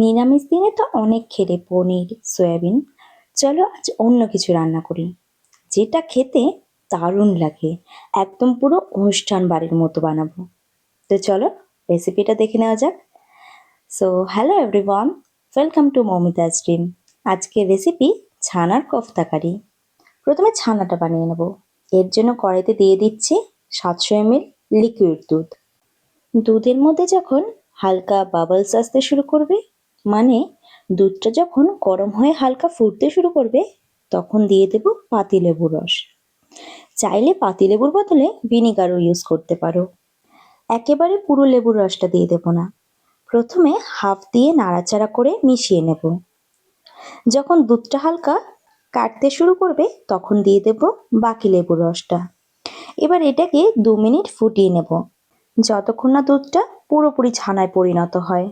নিরামিষ দিনে তো অনেক খেলে পনির, সয়াবিন। চলো আজ অন্য কিছু রান্না করি। যেটা খেতে দারুণ লাগে। একদম পুরো অনুষ্ঠান বাড়ির মতো বানাবো। তো চলো রেসিপিটা দেখে নেওয়া যাক। So hello everyone welcome to Momitaj dream আজকের রেসিপি ছানার কোফতা কারি। প্রথমে ছানাটা বানিয়ে নেব। এর জন্য কড়াইতে দিয়ে দিচ্ছি সাতশো এমএল লিকুইড দুধ। দুধের মধ্যে যখন হালকা বাবলস আসতে শুরু করবে মানে দুধটা যখন গরম হয়ে হালকা ফুটতে শুরু করবে, তখন দিয়ে দেব পাতিলেবুর রস। চাইলে পাতিলেবুর বদলে ভিনিগারও ইউজ করতে পারো। একেবারে পুরো লেবুর রসটা দিয়ে দেব না। প্রথমে হাফ দিয়ে নাড়াচাড়া করে মিশিয়ে নেব। যখন দুধটা হালকা কাটতে শুরু করবে, তখন দিয়ে দেব বাকি লেবুর রসটা। এবার এটাকে দু মিনিট ফুটিয়ে নেব। যতক্ষণ না দুধটা পুরোপুরি ছানায় পরিণত হয়।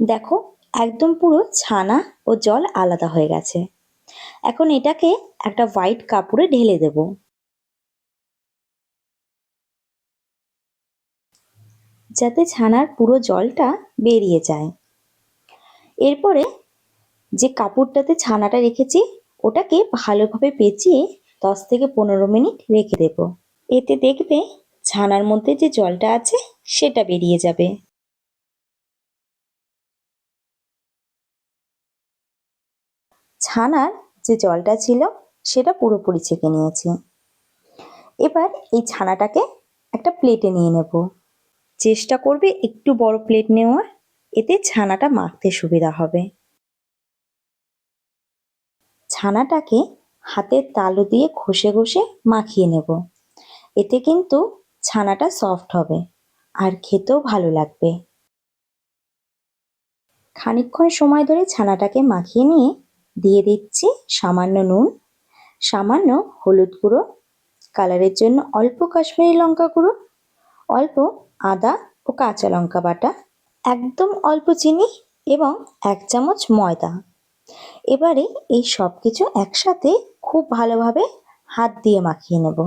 দেখো, একদম পুরো ছানা ও জল আলাদা হয়ে গেছে। এখন এটাকে একটা হোয়াইট কাপড়ে ঢেলে দেব। যাতে ছানার পুরো জলটা বেরিয়ে যায়। এরপরে যে কাপড়টাতে ছানাটা রেখেছি, ওটাকে ভালোভাবে পেঁচিয়ে দশ থেকে পনেরো মিনিট রেখে দেব। এতে দেখবে ছানার মধ্যে যে জলটা আছে, সেটা বেরিয়ে যাবে। ছানার যে জলটা ছিল, সেটা পুরোপুরি ছেঁকে নিয়েছি। এবার এই ছানাটাকে একটা প্লেটে নিয়ে নেব। চেষ্টা করবে একটু বড় প্লেট নেওয়ার, এতে ছানাটা মাখতে সুবিধা হবে। ছানাটাকে হাতের তালু দিয়ে ঘষে ঘষে মাখিয়ে নেব। এতে কিন্তু ছানাটা সফট হবে আর খেতেও ভালো লাগবে। খানিকক্ষণ সময় ধরে ছানাটাকে মাখিয়ে নিয়ে দিয়ে দিচ্ছি সামান্য নুন, সামান্য হলুদ গুঁড়ো কালারের জন্য অল্প কাশ্মীরি লঙ্কা গুঁড়ো, অল্প আদা ও কাঁচা লঙ্কা বাটা, একদম অল্প চিনি এবং এক চামচ ময়দা। এবারে এই সব কিছু একসাথে খুব ভালোভাবে হাত দিয়ে মাখিয়ে নেব।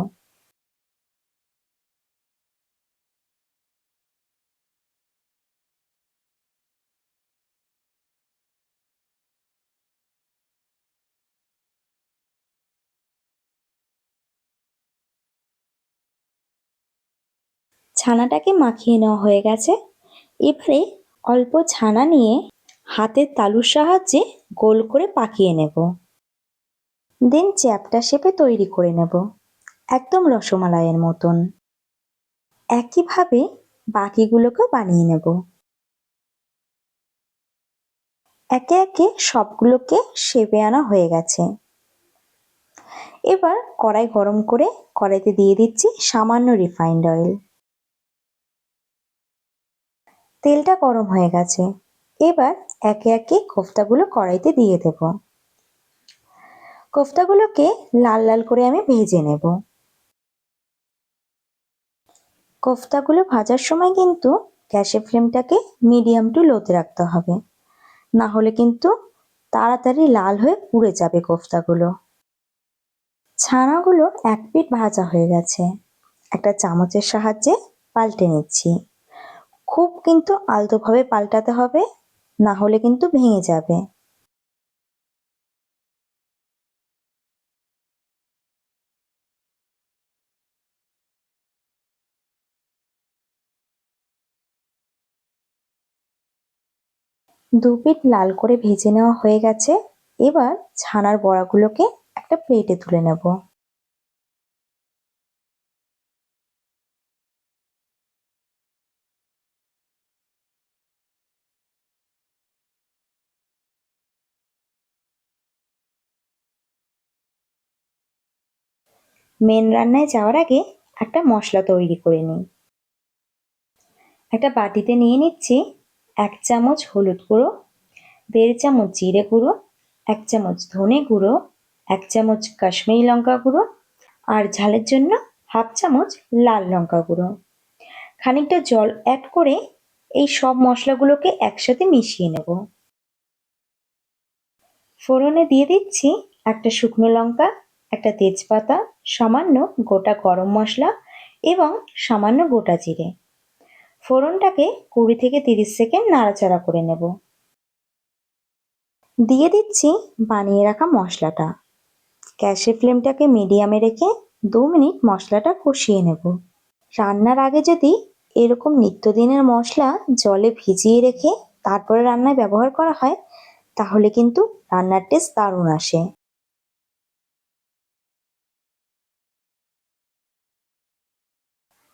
ছানাটাকে মাখিয়ে নেওয়া হয়ে গেছে। এবারে অল্প ছানা নিয়ে হাতের তালুর সাহায্যে গোল করে পাকিয়ে নেব। দেন চ্যাপটা শেপে তৈরি করে নেব, একদম রসমালাইয়ের মতন। একইভাবে বাকিগুলোকেও বানিয়ে নেব। একে একে সবগুলোকে শেপে আনা হয়ে গেছে। এবার কড়াই গরম করে কড়াইতে দিয়ে দিচ্ছি সামান্য রিফাইন্ড অয়েল। তেলটা গরম হয়ে গেছে। এবার একে একে কোফতাগুলো কড়াইতে দিয়ে দেব। কোফতাগুলোকে লাল লাল করে আমি ভেজে নেব। কোফতাগুলো ভাজার সময় কিন্তু গ্যাসের ফ্লেমটাকে মিডিয়াম টু লোতে রাখতে হবে। না হলে কিন্তু তাড়াতাড়ি লাল হয়ে পুড়ে যাবে কোফতাগুলো। ছানাগুলো এক পিট ভাজা হয়ে গেছে। একটা চামচের সাহায্যে পাল্টে নিচ্ছি। খুব কিন্তু আলতোভাবে পাল্টাতে হবে, না হলে কিন্তু ভেঙে যাবে। দু পিঠ লাল করে ভেজে নেওয়া হয়ে গেছে, এবার ছানার বড়াগুলোকে একটা প্লেটে তুলে নেব। মেন রান্নায় যাওয়ার আগে একটা মশলা তৈরি করে নিই। একটা বাটিতে নিয়ে নিচ্ছি এক চামচ হলুদ গুঁড়ো, দেড় চামচ জিরে গুঁড়ো, এক চামচ ধনে গুঁড়ো, এক চামচ কাশ্মীরি লঙ্কা গুঁড়ো আর ঝালের জন্য হাফ চামচ লাল লঙ্কা গুঁড়ো। খানিকটা জল অ্যাড করে এই সব মশলাগুলোকে একসাথে মিশিয়ে নেব। ফোড়নে দিয়ে দিচ্ছি একটা শুকনো লঙ্কা একটা তেজপাতা, সামান্য গোটা গরম মশলা এবং সামান্য গোটা জিরে। ফোড়নটাকে কুড়ি থেকে তিরিশ সেকেন্ড নাড়াচাড়া করে নেব। দিয়ে দিচ্ছি বানিয়ে রাখা মশলাটা। গ্যাসের ফ্লেমটাকে মিডিয়ামে রেখে দু মিনিট মশলাটা কষিয়ে নেব। রান্নার আগে যদি এরকম নিত্যদিনের মশলা জলে ভিজিয়ে রেখে তারপরে রান্নায় ব্যবহার করা হয়, তাহলে কিন্তু রান্নার টেস্ট দারুণ আসে।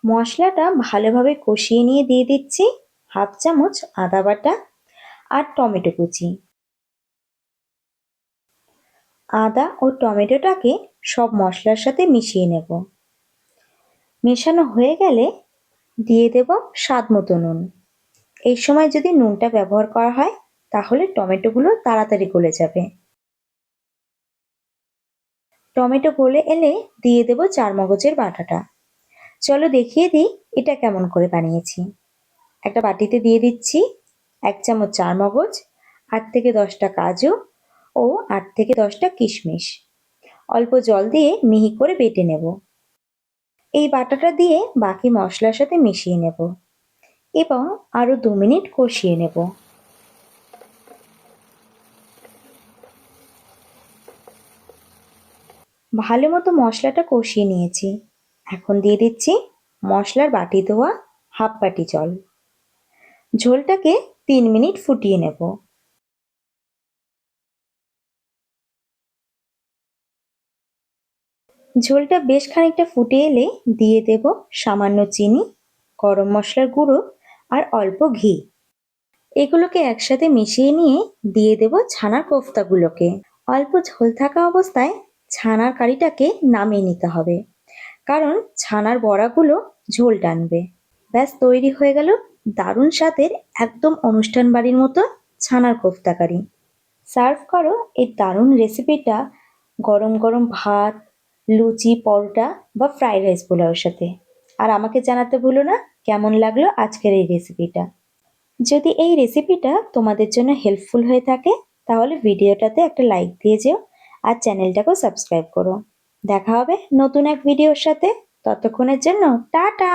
মশলাটা ভালোভাবে কষিয়ে নিয়ে দিয়ে দিচ্ছি হাফ চামচ আদা বাটা আর টমেটো কুচি। আদা ও টমেটোটাকে সব মশলার সাথে মিশিয়ে নেব। মেশানো হয়ে গেলে দিয়ে দেব স্বাদ মতো নুন। এই সময় যদি নুনটা ব্যবহার করা হয়, তাহলে টমেটোগুলো তাড়াতাড়ি গলে যাবে। টমেটো গলে এলে দিয়ে দেব চার মগজের বাটাটা। চলো দেখিয়ে দিই এটা কেমন করে বানিয়েছি। একটা বাটিতে দিয়ে দিচ্ছি এক চামচ চার মগজ আট থেকে দশটা কাজু ও আট থেকে দশটা কিশমিশ। অল্প জল দিয়ে মিহি করে বেটে নেব। এই বাটাটা দিয়ে বাকি মশলার সাথে মিশিয়ে নেব এবং আরও দু মিনিট কষিয়ে নেব। ভালো মতো মশলাটা কষিয়ে নিয়েছি। এখন দিয়ে দিচ্ছি মশলার বাটি দেওয়া হাফ বাটি জল। ঝোলটাকে তিন মিনিট ফুটিয়ে নেব। ঝোলটা বেশ খানিকটা ফুটে এলে দিয়ে দেব সামান্য চিনি, গরম মশলার গুঁড়ো আর অল্প ঘি। এগুলোকে একসাথে মিশিয়ে নিয়ে দিয়ে দেব ছানার কোফতাগুলোকে। অল্প ঝোল থাকা অবস্থায় ছানার কারিটাকে নামিয়ে নিতে হবে। কারণ ছানার বড়াগুলো ঝোল টানবে। ব্যাস, তৈরি হয়ে গেল দারুণ স্বাদের একদম অনুষ্ঠান বাড়ির মতো ছানার কোফতা কারি সার্ভ করো এই দারুণ রেসিপিটা গরম গরম ভাত, লুচি, পরোটা বা ফ্রাইড রাইস পোলাওর সাথে। আর আমাকে জানাতে ভুলো না কেমন লাগল আজকের এই রেসিপিটা। যদি এই রেসিপিটা তোমাদের জন্য হেল্পফুল হয়ে থাকে, তাহলে ভিডিওটাতে একটা লাইক দিয়ে যেও আর চ্যানেলটাকেও সাবস্ক্রাইব করো। দেখা হবে নতুন এক ভিডিওর সাথে। ততক্ষণের জন্য টাটা!